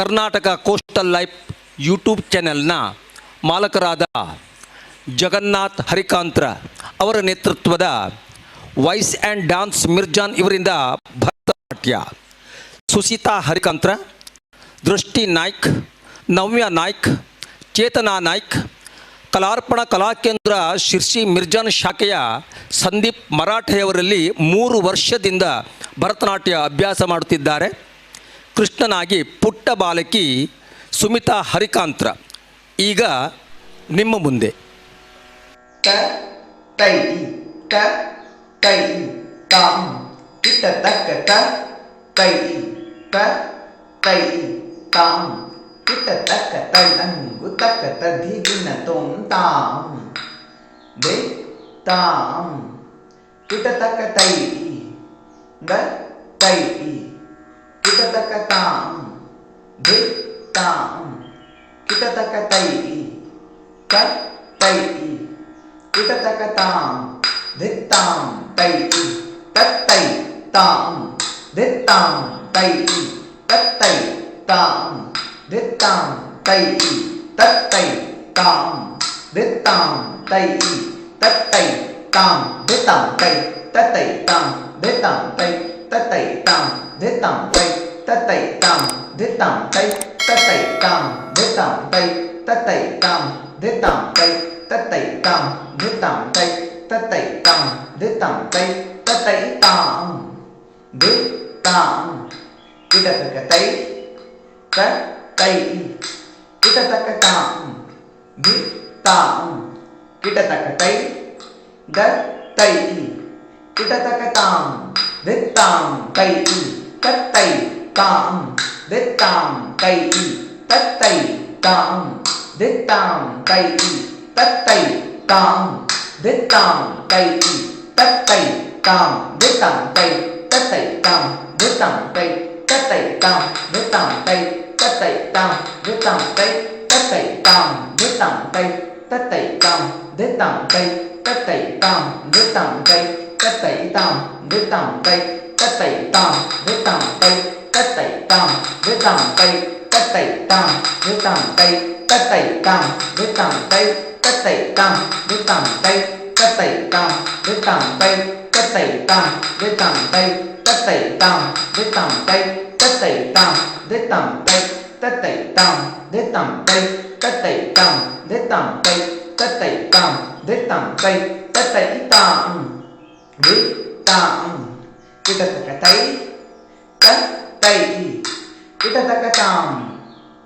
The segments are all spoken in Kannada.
ಕರ್ನಾಟಕ ಕೋಸ್ಟಲ್ ಲೈಫ್ ಯೂಟ್ಯೂಬ್ ಚಾನೆಲ್ನ ಮಾಲಕರಾದ ಜಗನ್ನಾಥ್ ಹರಿಕಾಂತ್ರ ಅವರ ನೇತೃತ್ವದ ವಾಯ್ಸ್ ಆ್ಯಂಡ್ ಡ್ಯಾನ್ಸ್ ಮಿರ್ಜಾನ್ ಇವರಿಂದ ಭರತನಾಟ್ಯ ಸುಸಿತಾ ಹರಿಕಾಂತ್ರ ದೃಷ್ಟಿ ನಾಯ್ಕ್ ನವ್ಯ ನಾಯ್ಕ್ ಚೇತನಾ ನಾಯ್ಕ್ ಕಲಾರ್ಪಣ ಕಲಾಕೇಂದ್ರ ಶಿರ್ಸಿ ಮಿರ್ಜಾನ್ ಶಾಖೆಯ ಸಂದೀಪ್ ಮರಾಠೆಯವರಲ್ಲಿ ಮೂರು ವರ್ಷದಿಂದ ಭರತನಾಟ್ಯ ಅಭ್ಯಾಸ ಮಾಡುತ್ತಿದ್ದಾರೆ ಕೃಷ್ಣನಾಗಿ ಪುಟ್ಟ ಬಾಲಕಿ ಸುಮಿತಾ ಹರಿಕಾಂತ್ರ ಈಗ ನಿಮ್ಮ ಮುಂದೆ ಟ ಟೈ ಕ ಟೈ ತಾಂ ಟಿಟ ತಕ್ಕ ಟ ಕೈ ಟ ಟೈ ತಾಂ ಟಿಟ ತಕ್ಕ ತಳ್ಳಂಗು ತಕ್ಕ ತಧಿಗಿನ ತೋಂ ತಾಂ ದೆ ತಾಂ ಟಿಟ ತಕ್ಕ ತೈ ದ ತೈ tam đế tam tây tất tây tam đế tam tây tất tây tam đế tam tây tất tây tam đế tam tây tất tây tam đế tam tây tất tây tam đế tam tây tất tây tam đế tam tây tất tây tam đế tam tây tất tây tam đế tam tây tất tây tam đế tam tây ta tẩy tầm đứt tầm tay ta tẩy tầm đứt tầm tay ta tẩy tầm đứt tầm cứ đặt cái tay ta tây cứ đặt cái tầm đứt tầm cứ đặt cái tay ta tây cứ đặt cái tầm đứt tầm tây tất tẩy tầm đứt tầm tây tất tẩy tầm đứt tầm tây tách tay càng đến càng cây tách tay càng đến càng cây tách tay càng đến càng cây tách tay càng đến càng cây tách tay càng đến càng cây tách tay càng đến càng cây tách tay càng đến càng cây tách tay càng đến càng cây tách tay càng đến càng cây tách tay càng đến càng cây tách tay càng đến càng cây tách tay càng đến càng cây tách tay càng đến càng cây cất tẩy tăng với tẳng tây cất tẩy tăng với tẳng tây cái tẩy tăng với tẳng tây cất tẩy tăng với tẳng tây cái tẩy tăng với tẳng tây cất tẩy tăng với tẳng tây cất tẩy tăng với tẳng tây cái tẩy tăng với tẳng tây cất tẩy tăng với tăng chúng ta sẽ thấy cái tẩy cái ta sẽ tăng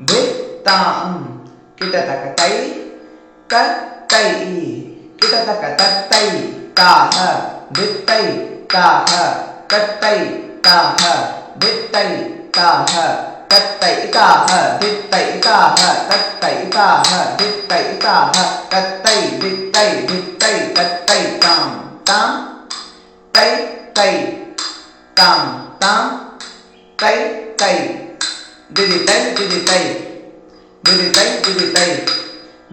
với tăng chúng ta cái thấy tay, tay, tay tay tay tay kita taka tattai tay bittai taha kattai tay bittai taha kattai tay bittai taha kattai tay bittai tay kattai tay bittai tay tam tam tay tay tam tam tay tai didi tay didi tai tay tai didi tay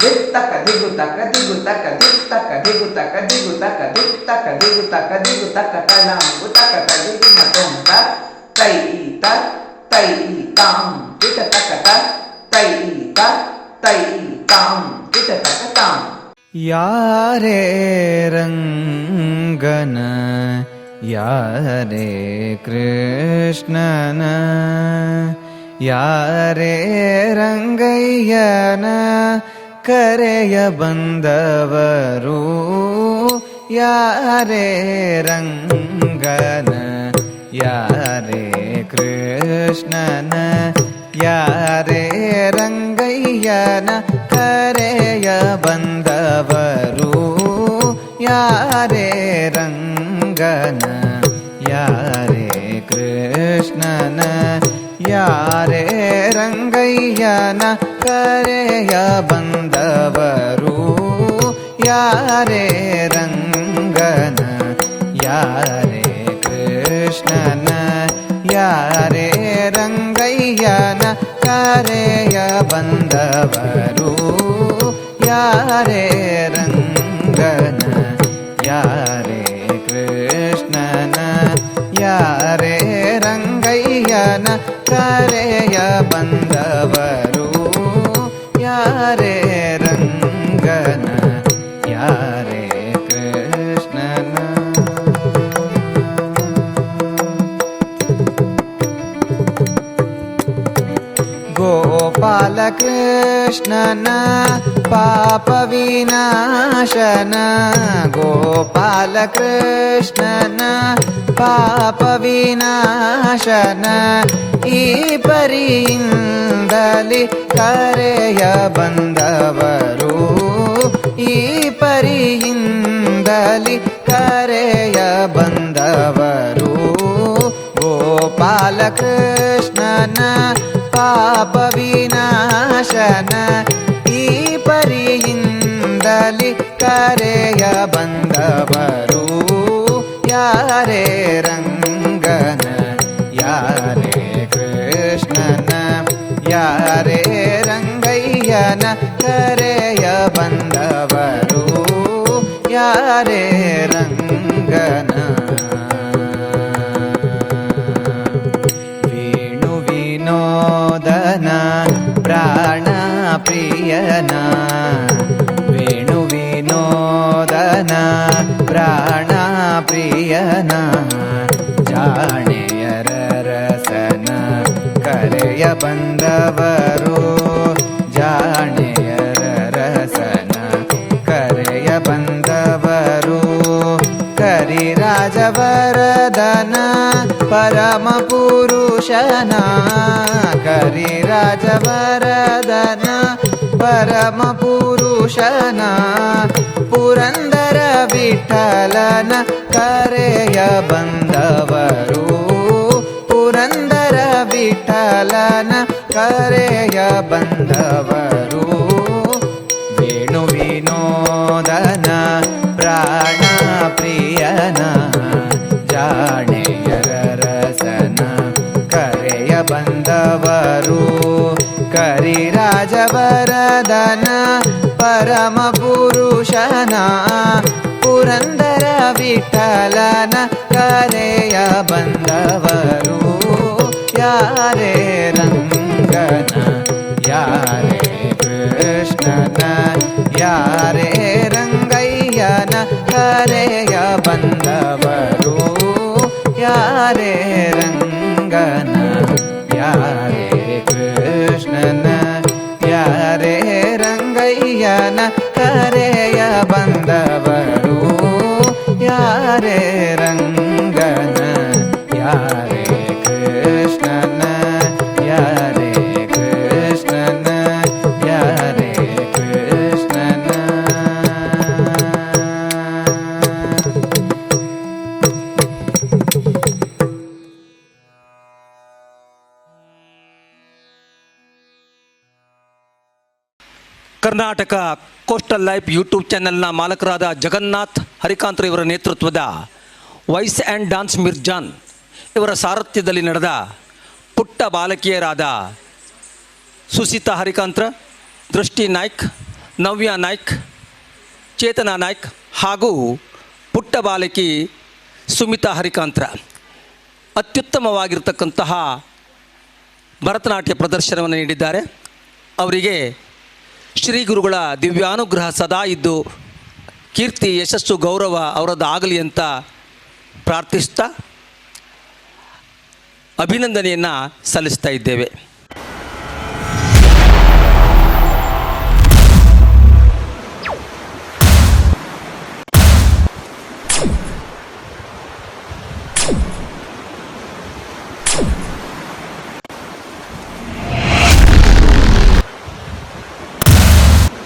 దిగుతక దిగుతక దిగుతక దిగుతక దిగుతక దిగుతక దిగుతక దిగుతక దిగుతక తలంబు తక తగిలి మతొంత తై ఈత తై ఈతాం తిటతకత తై ఈత తై ఈతాం తిటతకతాం యారే రంగన யாரே கிருஷ்ணன யாரே ரங்கையன र ರಂಗನ यारे ಕೃಷ್ಣನ ये कृष्णन ಕರೆಯ ಬಂದವರು ये ರಂಗನ ये कृष्णन ये ರಂಗಯ್ಯನ ಕರೆಯ ಬಂದ ಯಾರೇ ರಂಗನ ಯಾರೇ ಕೃಷ್ಣನ ಯಾರೇ ರಂಗಯ್ಯನ ಕರೆಯ ಬಂದವರು ಯಾರೇ ರಂಗನ ಯಾರೇ ಕೃಷ್ಣನ ಯಾರೇ ರಂಗಯ್ಯನ ಕರೆಯ ಬಂದವರು ಯಾರೇ गोपालकृष्णन पापविनाशन गोपालकृष्णन पापविनाशन ई परि इन्दलि रे य बन्दवरु इ परि बन्दवरु आप विनाशन इपरिहिंदलि तरेय बंदवरू यारे रंगन यारे कृष्णन यारे रंगैयन करेय बंदवरू यारे ಪುರುಷನ ಕರಿ ಪರಮಪುರುಷನ ಪರಮ ಪುರುಷನ ಪುರಂದರ ವಿಠಲನ ಕರೆಯ ಬಂದವರು ಪುರಂದರ ವಿಠಲನ ಕರೆಯ ಬಂದವರು ವೇಣು ವಿನೋದನ ಪ್ರಾಣ ಪ್ರಿಯನ ಜಾಣೆ वरु करि राजवरदन परम पुरुषन पुरन्दरविठलन करे य ಕೃಷ್ಣನ ಯಾರೇ ರಂಗಯ್ಯನ ಕರೆಯ ಬಂದವರು ಯಾರೇ ರಂಗನ ಯಾರ ಕರ್ನಾಟಕ ಕೋಸ್ಟಲ್ ಲೈಫ್ ಯೂಟ್ಯೂಬ್ ಚಾನೆಲ್ನ ಮಾಲಕರಾದ ಜಗನ್ನಾಥ್ ಹರಿಕಾಂತ್ ಇವರ ನೇತೃತ್ವದ ವಾಯ್ಸ್ ಆ್ಯಂಡ್ ಡಾನ್ಸ್ ಮಿರ್ಜಾನ್ ಇವರ ಸಾರಥ್ಯದಲ್ಲಿ ನಡೆದ ಪುಟ್ಟ ಬಾಲಕಿಯರಾದ ಸುಸಿತಾ ಹರಿಕಾಂತ್ರ ದೃಷ್ಟಿ ನಾಯ್ಕ್ ನವ್ಯ ನಾಯ್ಕ್ ಚೇತನಾ ನಾಯ್ಕ್ ಹಾಗೂ ಪುಟ್ಟ ಬಾಲಕಿ ಸುಮಿತಾ ಹರಿಕಾಂತ್ರ ಅತ್ಯುತ್ತಮವಾಗಿರತಕ್ಕಂತಹ ಭರತನಾಟ್ಯ ಪ್ರದರ್ಶನವನ್ನು ನೀಡಿದ್ದಾರೆ ಅವರಿಗೆ ಶ್ರೀ ಗುರುಗಳ ದಿವ್ಯಾನುಗ್ರಹ ಸದಾ ಇದ್ದು ಕೀರ್ತಿ ಯಶಸ್ಸು ಗೌರವ ಅವರದ್ದಾಗಲಿ ಅಂತ ಪ್ರಾರ್ಥಿಸ್ತಾ ಅಭಿನಂದನೆಯನ್ನು ಸಲ್ಲಿಸ್ತಾ ಇದ್ದೇವೆ